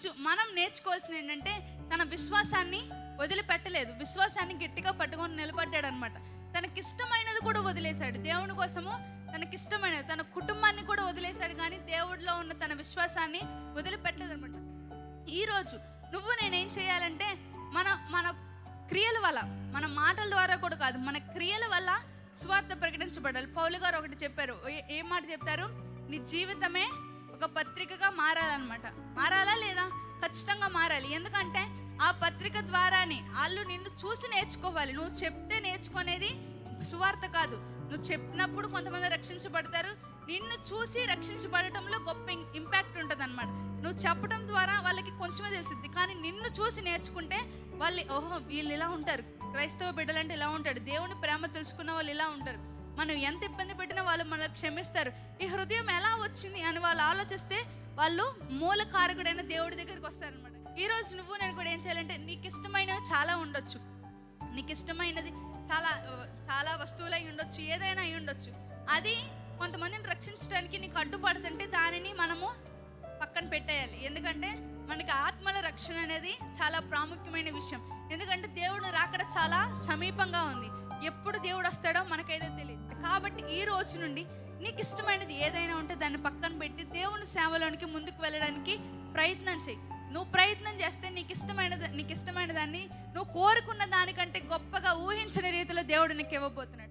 ఈరోజు మనం నేర్చుకోవాల్సింది ఏంటంటే తన విశ్వాసాన్ని వదిలిపెట్టలేదు. విశ్వాసాన్ని గట్టిగా పట్టుకొని నిలబడ్డాడు అనమాట తనకిష్టమైనది కూడా వదిలేశాడు. దేవుని కోసము తనకిష్టమైనది తన కుటుంబాన్ని కూడా వదిలేశాడు కానీ దేవుడిలో ఉన్న తన విశ్వాసాన్ని వదిలిపెట్టలేదు అనమాట ఈరోజు నువ్వు నేనేం చేయాలంటే మన మన క్రియల వల్ల మన మాటల ద్వారా కూడా కాదు మన క్రియల వల్ల స్వార్థ ప్రకటించబడాలి. పౌలు గారు ఒకటి చెప్పారు. ఏ- మాట చెప్తారు? నీ జీవితమే ఒక పత్రికగా మారాలన్నమాట. మారాలా లేదా? ఖచ్చితంగా మారాలి. ఎందుకంటే ఆ పత్రిక ద్వారానే వాళ్ళు నిన్ను చూసి నేర్చుకోవాలి. నువ్వు చెప్తే నేర్చుకునేది సువార్త కాదు. నువ్వు చెప్పినప్పుడు కొంతమంది రక్షించబడతారు. నిన్ను చూసి రక్షించబడటంలో గొప్ప ఇంపాక్ట్ ఉంటుంది అనమాట నువ్వు చెప్పడం ద్వారా వాళ్ళకి కొంచెమే తెలిసిద్ది కానీ నిన్ను చూసి నేర్చుకుంటే వాళ్ళు ఓహో వీళ్ళు ఇలా ఉంటారు. క్రైస్తవ బిడ్డలంటే ఇలా ఉంటాడు దేవుని ప్రేమ తెలుసుకున్న వాళ్ళు ఇలా ఉంటారు. మనం ఎంత ఇబ్బంది పెట్టినా వాళ్ళు మనల్ని క్షమిస్తారు. ఈ హృదయం ఎలా వచ్చింది అని వాళ్ళు ఆలోచిస్తే వాళ్ళు మూల కారకుడైన దేవుడి దగ్గరికి వస్తారనమాట ఈ రోజు నువ్వు నేను కూడా ఏం చేయాలంటే నీకు ఇష్టమైనవి చాలా ఉండొచ్చు. నీకు ఇష్టమైనది చాలా చాలా వస్తువులు అయి ఉండొచ్చు ఏదైనా అయి ఉండొచ్చు. అది కొంతమందిని రక్షించడానికి నీకు అడ్డుపడుతుంటే దానిని మనము పక్కన పెట్టేయాలి. ఎందుకంటే మనకి ఆత్మల రక్షణ అనేది చాలా ప్రాముఖ్యమైన విషయం. ఎందుకంటే దేవుడు రాకడ చాలా సమీపంగా ఉంది. ఎప్పుడు దేవుడు వస్తాడో మనకైతే కాబట్టి ఈ రోజు నుండి నీకు ఇష్టమైనది ఏదైనా ఉంటే దాన్ని పక్కన పెట్టి దేవుని సేవలోనికి ముందుకు వెళ్ళడానికి ప్రయత్నం చేయి. నువ్వు ప్రయత్నం చేస్తే నీకు ఇష్టమైన నీకు ఇష్టమైన దాన్ని నువ్వు కోరుకున్న దానికంటే గొప్పగా ఊహించని రీతిలో దేవుడు నీకు ఇవ్వబోతున్నాడు.